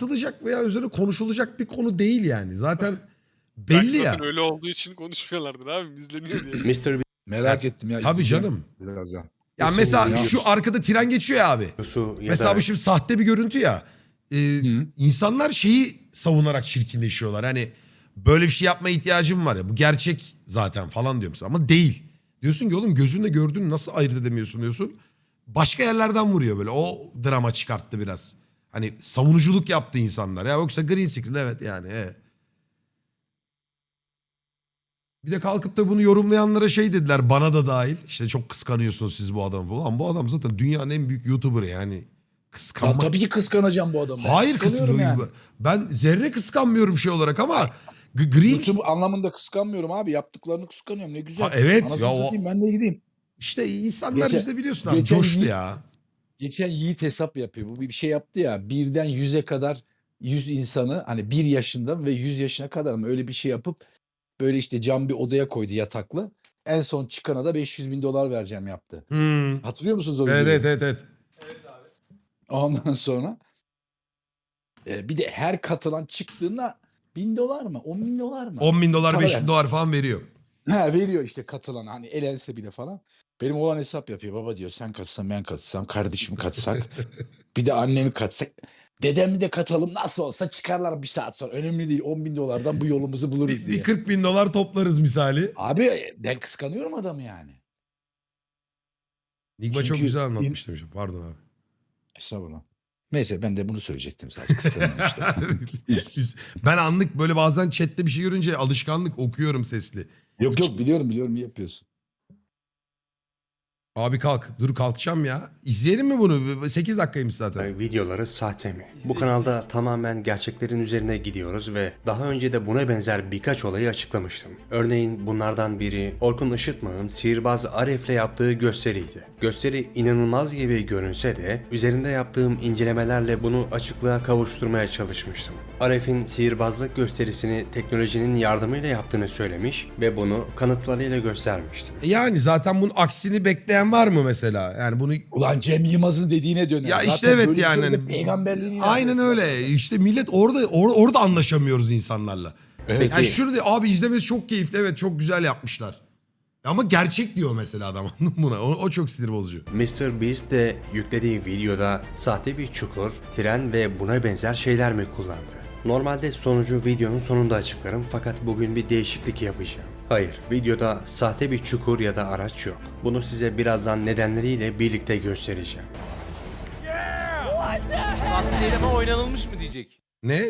tartılacak veya üzerine konuşulacak bir konu değil yani. Zaten belli ya. zaten öyle olduğu için konuşmuyorlardır abi. izleniyor diye. Mr. Merak ettim ya. Tabii izleyeceğim canım. Birazdan. Ya Nasıl mesela oluyor? şu arkada tren geçiyor ya abi. Beyoğlu'su ya Mesela da bu şimdi sahte bir görüntü ya. Ee, insanlar şeyi savunarak çirkinleşiyorlar. Hani böyle bir şey yapmaya ihtiyacım var ya. Bu gerçek zaten falan diyor mesela. Ama değil. Diyorsun ki oğlum gözünle gördüğünü nasıl ayırt edemiyorsun diyorsun. Başka yerlerden vuruyor böyle. O drama çıkarttı biraz. Hani savunuculuk yaptı insanlar. Ya yoksa green screen evet yani. evet. Bir de kalkıp da bunu yorumlayanlara şey dediler bana da dahil. İşte çok kıskanıyorsunuz siz bu adamı falan. Bu adam zaten dünyanın en büyük YouTuber'ı yani. Ya Kıskanmak. tabii ki kıskanacağım bu adamı. Hayır kıskanıyorum kıskanıyorum. Ben zerre kıskanmıyorum şey olarak ama Green YouTube anlamında kıskanmıyorum abi. Yaptıklarını kıskanıyorum. Ne güzel. Ha, evet, Anasını ya o- ben de gideyim. işte insanlar Geçen- bizde biliyorsun abi geçen coştu ya. Geçen Yiğit hesap yapıyor. Bu bir şey yaptı ya. Birden yüze kadar 100 insanı hani bir yaşından ve 100 yaşına kadar mı öyle bir şey yapıp böyle işte cam bir odaya koydu yataklı. En son çıkana da 500 bin dolar vereceğim yaptı. Hmm. Hatırlıyor musunuz o Evet, videoyu? evet evet evet. Ondan sonra e, bir de her katılan çıktığında bin dolar mı? 10 bin dolar mı? 10 bin dolar Tabii 5 bin dolar falan veriyor. Ha, veriyor işte katılan hani elense bile falan. Benim olan hesap yapıyor. Baba diyor sen katılsan ben katılsam kardeşimi katsak bir de annemi katsak dedemi de katalım nasıl olsa çıkarlar bir saat sonra. Önemli değil 10 bin dolardan bu yolumuzu buluruz diye. bir 40 bin dolar toplarız misali. Abi ben kıskanıyorum adamı yani. Nigma çok Çünkü- güzel anlatmış demiş. Pardon abi. Estağfurullah. Neyse ben de bunu söyleyecektim sadece kıskanıyorum işte. ben anlık böyle bazen chatte bir şey görünce alışkanlık okuyorum sesli. Yok yok biliyorum biliyorum iyi yapıyorsun. Abi kalk. Dur kalkacağım ya. İzleyelim mi bunu? 8 dakikaymış zaten. videoları sahte mi? Bu kanalda tamamen gerçeklerin üzerine gidiyoruz ve daha önce de buna benzer birkaç olayı açıklamıştım. Örneğin bunlardan biri Orkun Işıtmak'ın sihirbaz Aref'le yaptığı gösteriydi. Gösteri inanılmaz gibi görünse de üzerinde yaptığım incelemelerle bunu açıklığa kavuşturmaya çalışmıştım. Aref'in sihirbazlık gösterisini teknolojinin yardımıyla yaptığını söylemiş ve bunu kanıtlarıyla göstermiştim. Yani zaten bunun aksini bekleyen var mı mesela? Yani bunu Ulan Cem Yılmaz'ın dediğine döner. Ya Zaten işte evet böyle şey yani. hani- peygamberliğini Aynen öyle. İşte millet orada or- orada anlaşamıyoruz insanlarla. Evet. Yani şurada abi izlemesi çok keyifli evet çok güzel yapmışlar. Ama gerçek diyor mesela adam anladın mı buna? O, o çok sinir bozucu. Mr. Beast de yüklediği videoda sahte bir çukur, tren ve buna benzer şeyler mi kullandı? Normalde sonucu videonun sonunda açıklarım fakat bugün bir değişiklik yapacağım. Hayır, videoda sahte bir çukur ya da araç yok. Bunu size birazdan nedenleriyle birlikte göstereceğim. Sahte değil ama oynanılmış mı diyecek. Ne?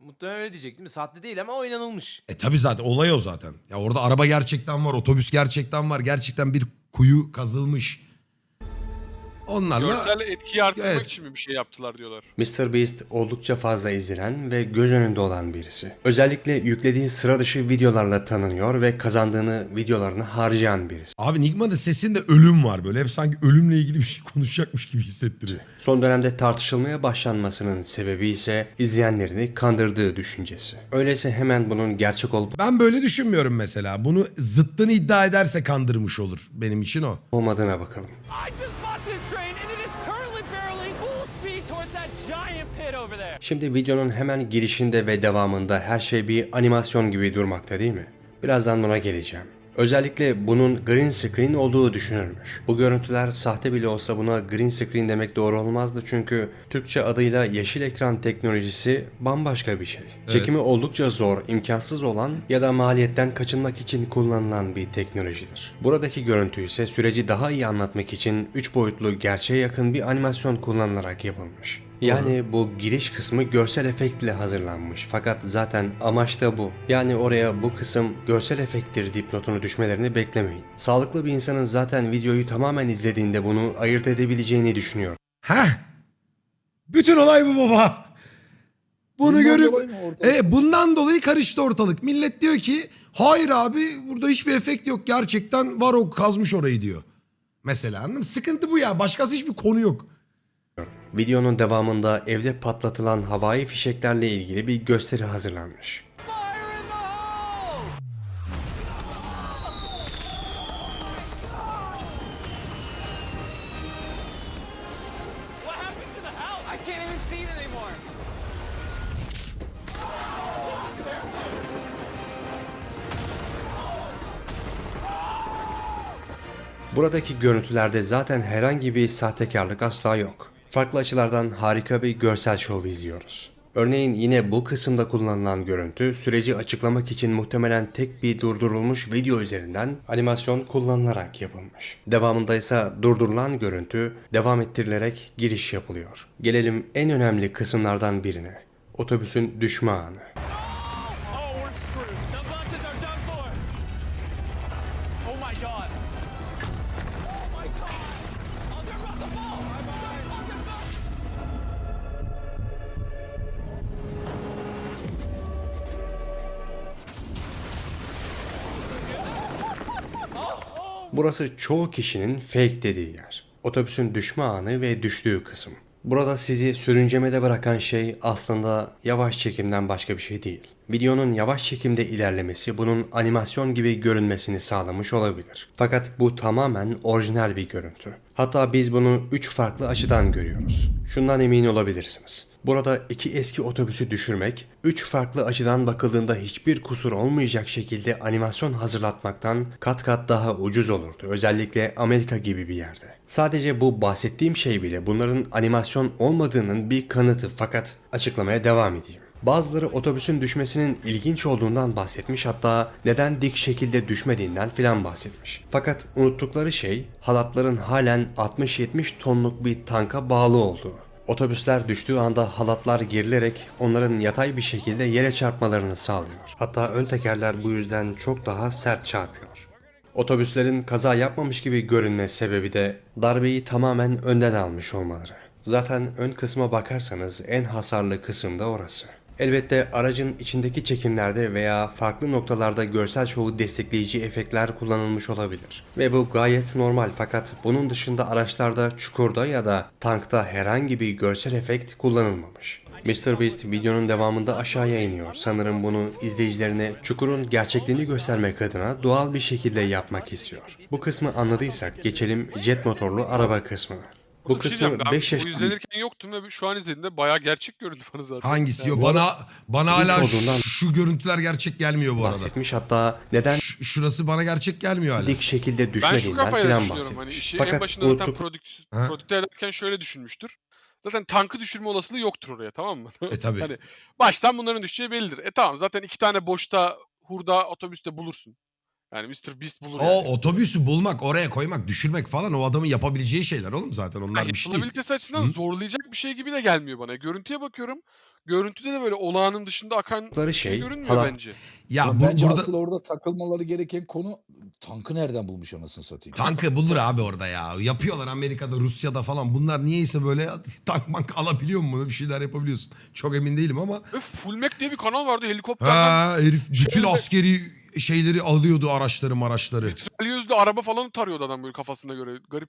Muhtemelen öyle diyecek değil mi? Sahte değil ama oynanılmış. E tabi zaten olay o zaten. Ya orada araba gerçekten var, otobüs gerçekten var. Gerçekten bir kuyu kazılmış. Onlarla Görsel etkiyi arttırmak Evet. için mi bir şey yaptılar diyorlar. Mr. Beast oldukça fazla izlenen ve göz önünde olan birisi. Özellikle yüklediği sıra dışı videolarla tanınıyor ve kazandığını videolarına harcayan birisi. Abi Nigma'da sesinde ölüm var böyle. Hep sanki ölümle ilgili bir şey konuşacakmış gibi hissettiriyor. Son dönemde tartışılmaya başlanmasının sebebi ise izleyenlerini kandırdığı düşüncesi. Öyleyse hemen bunun gerçek olup Ben böyle düşünmüyorum mesela. Bunu zıttını iddia ederse kandırmış olur. Benim için o. olmadığına bakalım. I just bought Şimdi videonun hemen girişinde ve devamında her şey bir animasyon gibi durmakta değil mi? Birazdan buna geleceğim. Özellikle bunun green screen olduğu düşünülmüş. Bu görüntüler sahte bile olsa buna green screen demek doğru olmazdı çünkü Türkçe adıyla yeşil ekran teknolojisi bambaşka bir şey. Çekimi oldukça zor, imkansız olan ya da maliyetten kaçınmak için kullanılan bir teknolojidir. Buradaki görüntü ise süreci daha iyi anlatmak için 3 boyutlu gerçeğe yakın bir animasyon kullanılarak yapılmış. Yani bu giriş kısmı görsel efektle hazırlanmış. Fakat zaten amaç da bu. Yani oraya bu kısım görsel efekttir dipnotunu düşmelerini beklemeyin. Sağlıklı bir insanın zaten videoyu tamamen izlediğinde bunu ayırt edebileceğini düşünüyorum. Heh. Bütün olay bu baba. Bunu Bundan görüp dolayı e, bundan dolayı karıştı ortalık. Millet diyor ki hayır abi burada hiçbir efekt yok. Gerçekten var o kazmış orayı diyor. Mesela anladın mı? Sıkıntı bu ya. Başkası hiçbir konu yok. Videonun devamında evde patlatılan havai fişeklerle ilgili bir gösteri hazırlanmış. Buradaki görüntülerde zaten herhangi bir sahtekarlık asla yok. Farklı açılardan harika bir görsel şov izliyoruz. Örneğin yine bu kısımda kullanılan görüntü süreci açıklamak için muhtemelen tek bir durdurulmuş video üzerinden animasyon kullanılarak yapılmış. Devamında ise durdurulan görüntü devam ettirilerek giriş yapılıyor. Gelelim en önemli kısımlardan birine. Otobüsün düşme anı. Burası çoğu kişinin fake dediği yer. Otobüsün düşme anı ve düştüğü kısım. Burada sizi sürüncemede bırakan şey aslında yavaş çekimden başka bir şey değil. Videonun yavaş çekimde ilerlemesi bunun animasyon gibi görünmesini sağlamış olabilir. Fakat bu tamamen orijinal bir görüntü. Hatta biz bunu 3 farklı açıdan görüyoruz. Şundan emin olabilirsiniz. Burada iki eski otobüsü düşürmek, üç farklı açıdan bakıldığında hiçbir kusur olmayacak şekilde animasyon hazırlatmaktan kat kat daha ucuz olurdu. Özellikle Amerika gibi bir yerde. Sadece bu bahsettiğim şey bile bunların animasyon olmadığının bir kanıtı fakat açıklamaya devam edeyim. Bazıları otobüsün düşmesinin ilginç olduğundan bahsetmiş hatta neden dik şekilde düşmediğinden filan bahsetmiş. Fakat unuttukları şey halatların halen 60-70 tonluk bir tanka bağlı olduğu. Otobüsler düştüğü anda halatlar gerilerek onların yatay bir şekilde yere çarpmalarını sağlıyor. Hatta ön tekerler bu yüzden çok daha sert çarpıyor. Otobüslerin kaza yapmamış gibi görünme sebebi de darbeyi tamamen önden almış olmaları. Zaten ön kısma bakarsanız en hasarlı kısım da orası. Elbette aracın içindeki çekimlerde veya farklı noktalarda görsel şovu destekleyici efektler kullanılmış olabilir. Ve bu gayet normal fakat bunun dışında araçlarda çukurda ya da tankta herhangi bir görsel efekt kullanılmamış. MrBeast videonun devamında aşağıya iniyor. Sanırım bunu izleyicilerine çukurun gerçekliğini göstermek adına doğal bir şekilde yapmak istiyor. Bu kısmı anladıysak geçelim jet motorlu araba kısmına. Bu şey kısmı diyeceğim, ben 5 yaş Bu izlenirken yoktum ve şu an izlediğimde bayağı gerçek göründü bana zaten. Hangisi? Yani Yok bana bana hala olduğundan- şu görüntüler gerçek gelmiyor bu arada. bahsetmiş hatta neden Ş- şurası bana gerçek gelmiyor hala. dik şekilde Ben şu düşmediğinden kafayla filan düşünüyorum hani bahsetmiş. işi en Fakat başında zaten unuttuk prodük- Ha? prodükte ederken şöyle düşünmüştür. Zaten tankı düşürme olasılığı yoktur oraya tamam mı? E tabi. Hani baştan bunların düşeceği bellidir. E tamam zaten iki tane boşta hurda otobüste bulursun. Yani Mr. Beast bulur O yani. otobüsü bulmak, oraya koymak, düşürmek falan o adamın yapabileceği şeyler oğlum zaten. Onlar Yani bir şey değil. yapılabilitesi açısından Hı. zorlayacak bir şey gibi de gelmiyor bana. Görüntüye bakıyorum. Görüntüde de böyle olağanın dışında akan Ları bir şey şey, görünmüyor halat- bence. Ya bu, bence burada asıl orada takılmaları gereken konu tankı nereden bulmuş anasını satayım. tankı bulur abi orada ya. Yapıyorlar Amerika'da, Rusya'da falan. Bunlar niyeyse böyle tank mank alabiliyor mu? Bir şeyler yapabiliyorsun. Çok emin değilim ama. Ve Full Mac diye bir kanal vardı helikopterden. Ha herif bütün Şöyle- askeri şeyleri alıyordu araçları maraçları. Mitralyözlü araba falan tarıyordu adam böyle kafasına göre. Garip.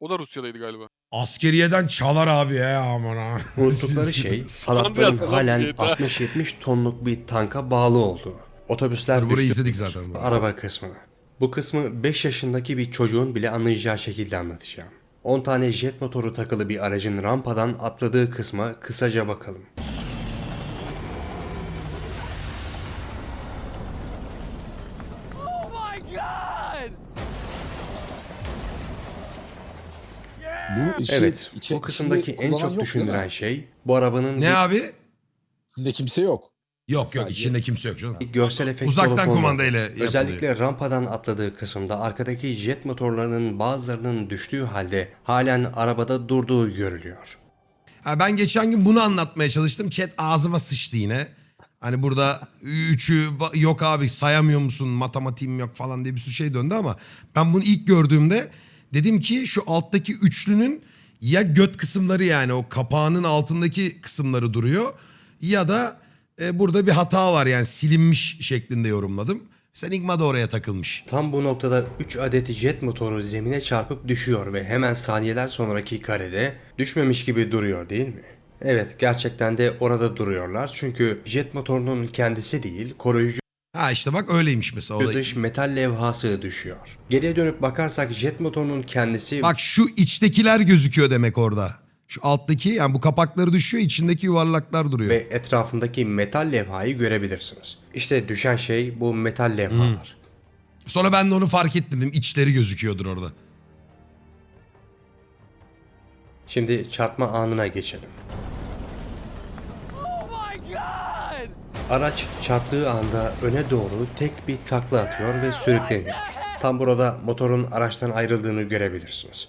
O da Rusya'daydı galiba. Askeriyeden çalar abi ya aman ha. unuttukları şey Falan halatların biraz halen falan diye. 60-70 tonluk bir tanka bağlı olduğu. Otobüsler burayı düştü- izledik zaten. Araba kısmını. Bu kısmı 5 yaşındaki bir çocuğun bile anlayacağı şekilde anlatacağım. 10 tane jet motoru takılı bir aracın rampadan atladığı kısma kısaca bakalım. Bu işi Evet, içe- bu kısımdaki en çok yok düşündüren şey bu arabanın Ne bir abi? İçinde kimse yok. Yok yok Sadece- içinde kimse yok canım. görsel efekt Uzaktan kumandayla yapılıyor. Özellikle rampadan atladığı kısımda arkadaki jet motorlarının bazılarının düştüğü halde halen arabada durduğu görülüyor. Ha, ben geçen gün bunu anlatmaya çalıştım. Chat ağzıma sıçtı yine. Hani burada üçü yok abi sayamıyor musun matematiğim yok falan diye bir sürü şey döndü ama ben bunu ilk gördüğümde dedim ki şu alttaki üçlünün ya göt kısımları yani o kapağının altındaki kısımları duruyor ya da e, burada bir hata var yani silinmiş şeklinde yorumladım. Enigma da oraya takılmış. Tam bu noktada 3 adet jet motoru zemine çarpıp düşüyor ve hemen saniyeler sonraki karede düşmemiş gibi duruyor değil mi? Evet gerçekten de orada duruyorlar çünkü jet motorunun kendisi değil koruyucu Ha işte bak öyleymiş mesela. O da- dış metal levhası düşüyor. Geriye dönüp bakarsak jet motorunun kendisi Bak şu içtekiler gözüküyor demek orada. Şu alttaki yani bu kapakları düşüyor içindeki yuvarlaklar duruyor. ve etrafındaki metal levhayı görebilirsiniz. İşte düşen şey bu metal levhalar. Sonra ben de onu fark ettim. Dedim, içleri gözüküyordur orada. Şimdi çarpma anına geçelim. Araç çarptığı anda öne doğru tek bir takla atıyor ve sürükleniyor. Tam burada motorun araçtan ayrıldığını görebilirsiniz.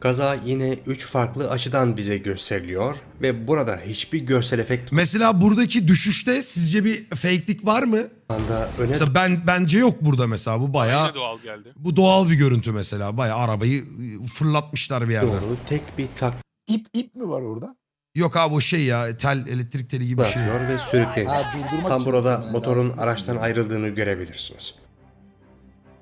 Kaza yine 3 farklı açıdan bize gösteriliyor ve burada hiçbir görsel efekt Mesela buradaki düşüşte sizce bir fake'lik var mı? anda öne Mesela ben bence yok burada mesela. Bu bayağı Yine doğal geldi. bu doğal bir görüntü mesela. Bayağı arabayı fırlatmışlar bir yerden. doğru tek bir takla İp ip mi var orada? Yok abi o şey ya tel elektrik teli gibi bir şey. atıyor ve sürükleniyor. Ha durdurmak Tam için burada motorun araçtan ayrıldığını görebilirsiniz.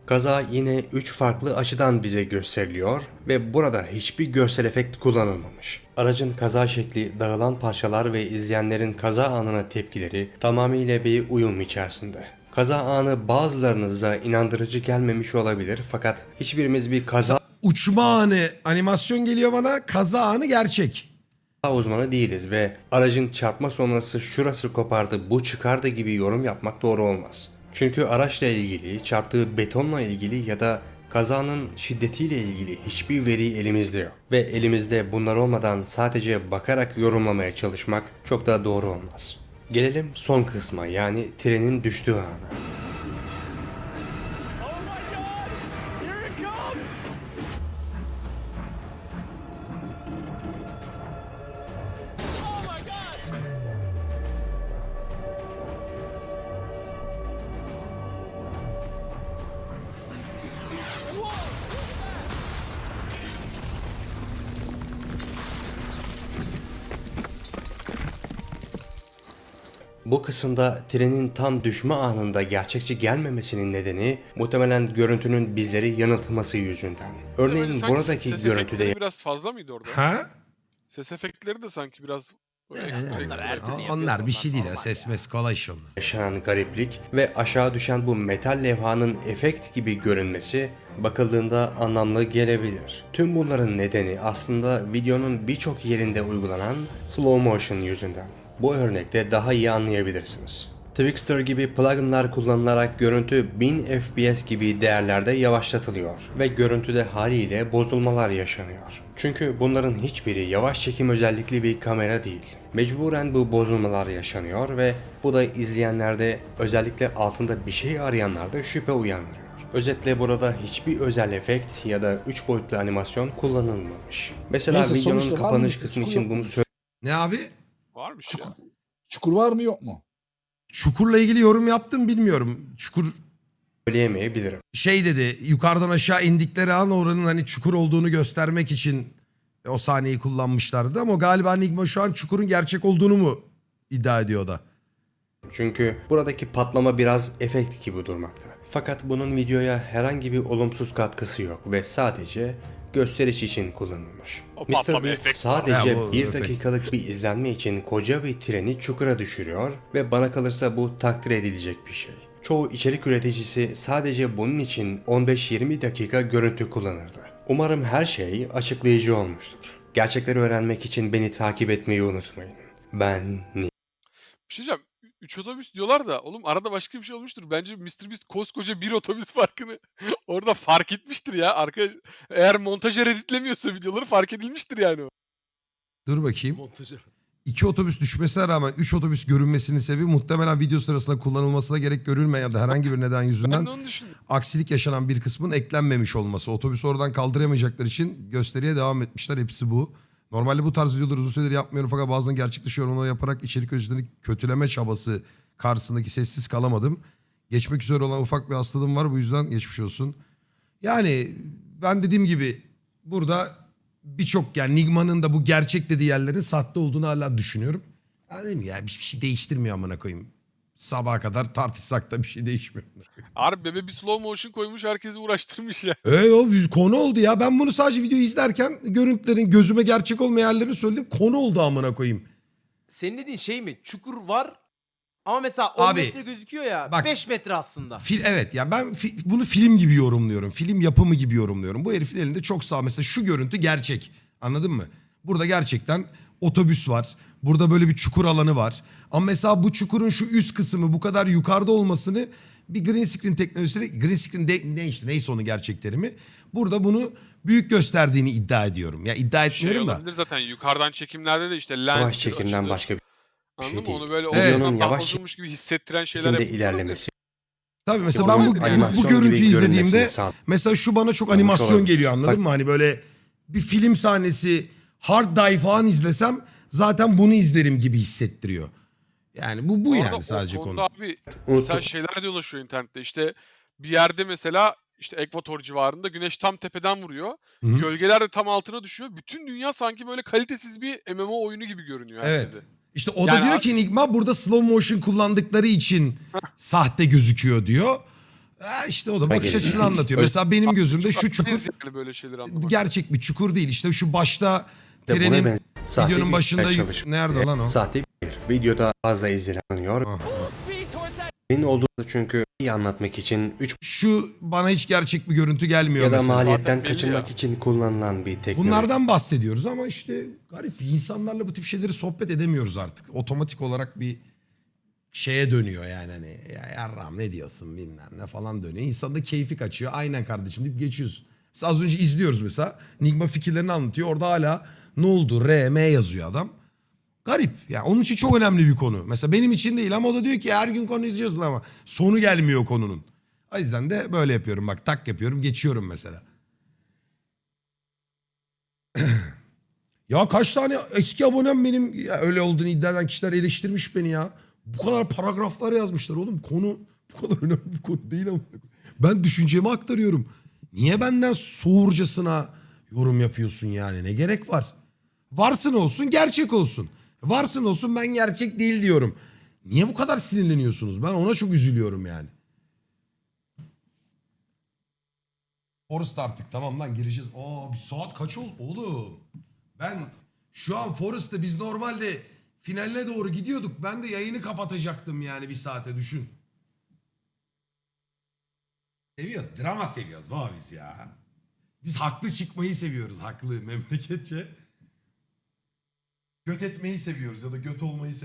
Kaza yine 3 farklı açıdan bize gösteriliyor ve burada hiçbir görsel efekt kullanılmamış. Aracın kaza şekli, dağılan parçalar ve izleyenlerin kaza anına tepkileri tamamıyla bir uyum içerisinde. Kaza anı bazılarınıza inandırıcı gelmemiş olabilir fakat hiçbirimiz bir kaza Uçma anı animasyon geliyor bana. Kaza anı gerçek. Uzmanı değiliz ve aracın çarpma sonrası şurası kopardı, bu çıkardı gibi yorum yapmak doğru olmaz. Çünkü araçla ilgili, çarptığı betonla ilgili ya da kazanın şiddetiyle ilgili hiçbir veri elimizde yok. Ve elimizde bunlar olmadan sadece bakarak yorumlamaya çalışmak çok da doğru olmaz. Gelelim son kısma yani trenin düştüğü ana. Bu kısımda trenin tam düşme anında gerçekçi gelmemesinin nedeni muhtemelen görüntünün bizleri yanıltması yüzünden. Örneğin sanki buradaki ses görüntüde biraz fazla mıydı orada? Ha? Ses efektleri de sanki biraz Ee, ekstra onlar, ekstra. onlar, yapıyorlar, bir şey değil ya. Ses mes kolay iş onlar. yaşanan gariplik ve aşağı düşen bu metal levhanın efekt gibi görünmesi bakıldığında anlamlı gelebilir. Tüm bunların nedeni aslında videonun birçok yerinde uygulanan slow motion yüzünden. Bu örnekte daha iyi anlayabilirsiniz. Twixter gibi pluginler kullanılarak görüntü 1000 FPS gibi değerlerde yavaşlatılıyor ve görüntüde haliyle bozulmalar yaşanıyor. Çünkü bunların hiçbiri yavaş çekim özellikli bir kamera değil. Mecburen bu bozulmalar yaşanıyor ve bu da izleyenlerde özellikle altında bir şey arayanlarda şüphe uyandırıyor. Özetle burada hiçbir özel efekt ya da 3 boyutlu animasyon kullanılmamış. Mesela Neyse, videonun kapanış kısmı için bunu mu? Ne abi? Varmış Çukur, ya. çukur var mı yok mu? Çukurla ilgili yorum yaptım bilmiyorum. Çukur söyleyemeyebilirim. şey dedi yukarıdan aşağı indikleri an oranın hani çukur olduğunu göstermek için o sahneyi kullanmışlardı ama galiba Enigma şu an çukurun gerçek olduğunu mu iddia ediyor da. Çünkü buradaki patlama biraz efekt gibi durmakta. Fakat bunun videoya herhangi bir olumsuz katkısı yok ve sadece gösteriş için kullanılmış. O Mr. Beast sadece Ha, bu bir dakikalık bir izlenme için koca bir treni çukura düşürüyor ve bana kalırsa bu takdir edilecek bir şey. Çoğu içerik üreticisi sadece bunun için 15-20 dakika görüntü kullanırdı. Umarım her şey açıklayıcı olmuştur. Gerçekleri öğrenmek için beni takip etmeyi unutmayın. Ben Nick. Bir şey diyeceğim. 3 otobüs diyorlar da oğlum arada başka bir şey olmuştur. Bence Mr. Beast koskoca bir otobüs farkını orada fark etmiştir ya. Arkadaş eğer montajer editlemiyorsa videoları fark edilmiştir yani o. Dur bakayım. İki otobüs düşmesine rağmen üç otobüs görünmesinin sebebi muhtemelen video sırasında kullanılmasına gerek görülmeyen ya da herhangi bir neden yüzünden de onu düşündüm. aksilik yaşanan bir kısmın eklenmemiş olması. Otobüsü oradan kaldıramayacaklar için gösteriye devam etmişler. Hepsi bu. Normalde bu tarz videoları uzun süredir yapmıyorum fakat bazen gerçek dışı yorumlar yaparak içerik üreticilerini kötüleme çabası karşısındaki sessiz kalamadım. Geçmek üzere olan ufak bir hastalığım var bu yüzden geçmiş olsun. Yani ben dediğim gibi burada birçok yani Nigma'nın da bu gerçek dediği yerlerin sahte olduğunu hala düşünüyorum. Ya dedim ya bir şey değiştirmiyor amına koyayım. Sabaha kadar tartışsak da bir şey değişmiyor. Harbi bebe bir slow motion koymuş herkesi uğraştırmış ya. Ey o bir konu oldu ya. Ben bunu sadece video izlerken görüntülerin gözüme gerçek olmayan yerlerini söyledim. Konu oldu amına koyayım. Senin dediğin şey mi? Çukur var ama mesela 10 Abi, metre gözüküyor ya. bak- 5 metre aslında. Fil, evet ya ben fi- bunu film gibi yorumluyorum. Film yapımı gibi yorumluyorum. Bu herifin elinde çok sağ. Mesela şu görüntü gerçek. Anladın mı? Burada gerçekten otobüs var. Burada böyle bir çukur alanı var. Ama mesela bu çukurun şu üst kısmı bu kadar yukarıda olmasını bir green screen teknolojisiyle green screen de, ne işte neyse onun gerçek terimi. Burada bunu büyük gösterdiğini iddia ediyorum. Ya iddia Şey etmiyorum da. olabilir zaten yukarıdan çekimlerde de işte lens Yavaş çekimden açılır. başka bir Anladın mı? değil. Onu böyle Evet. Videonun yavaş bozulmuş gibi hissettiren şeyler ilerlemesi. Tabii mesela ben bu, bir bu, görüntüyü izlediğimde mesela şu bana çok animasyon geliyor anladın Bak- mı? Hani böyle bir film sahnesi hard dive falan izlesem zaten bunu izlerim gibi hissettiriyor. Yani bu bu arada yani sadece konu. Abi mesela şeyler de ulaşıyor internette. İşte bir yerde mesela işte ekvator civarında güneş tam tepeden vuruyor. Hı hı. Gölgeler de tam altına düşüyor. Bütün dünya sanki böyle kalitesiz bir MMO oyunu gibi görünüyor Evet. herkese. İşte o da Yani diyor a- ki Enigma burada slow motion kullandıkları için sahte gözüküyor diyor. Ha işte o da bakış açısını anlatıyor. Mesela benim gözümde şu çukur yani böyle anlamak. gerçek bir çukur değil. İşte şu başta trenin sahte videonun bir başında çalışma. nerede lan o? Sahte bir videoda fazla izleniyor. Ah. That Green olduğu da çünkü iyi anlatmak için 3 Şu bana hiç gerçek bir görüntü gelmiyor ya da mesela. maliyetten Zaten belli kaçınmak için kullanılan bir teknoloji. Bunlardan bahsediyoruz ama işte garip insanlarla bu tip şeyleri sohbet edemiyoruz artık. Otomatik olarak bir şeye dönüyor yani hani ya yarram ne diyorsun bilmem ne falan dönüyor. İnsan da keyfi kaçıyor. Aynen kardeşim deyip geçiyorsun. Mesela az önce izliyoruz mesela. Nigma fikirlerini anlatıyor. Orada hala ne oldu R, M yazıyor adam. Garip. Yani onun için çok önemli bir konu. Mesela benim için değil ama o da diyor ki her gün konu izliyorsun ama sonu gelmiyor konunun. O yüzden de böyle yapıyorum bak tak yapıyorum geçiyorum mesela. Ya kaç tane eski abonem benim ya öyle olduğunu iddia eden kişiler eleştirmiş beni ya. Bu kadar paragraflar yazmışlar oğlum. Konu bu kadar önemli bir konu değil ama. Ben düşüncemi aktarıyorum. Niye benden soğurcasına yorum yapıyorsun yani? Ne gerek var? Varsın olsun gerçek olsun. Varsın olsun ben gerçek değil diyorum. Niye bu kadar sinirleniyorsunuz? Ben ona çok üzülüyorum yani. Forest artık tamam lan gireceğiz. Aa bir saat kaç oldu oğlum? Ben şu an Forest'ta biz normalde finaline doğru gidiyorduk. Ben de yayını kapatacaktım yani bir saate düşün. Seviyoruz. Drama seviyoruz baba biz ya. Biz haklı çıkmayı seviyoruz. Haklı memleketçe. Göt etmeyi seviyoruz ya da göt olmayı seviyoruz.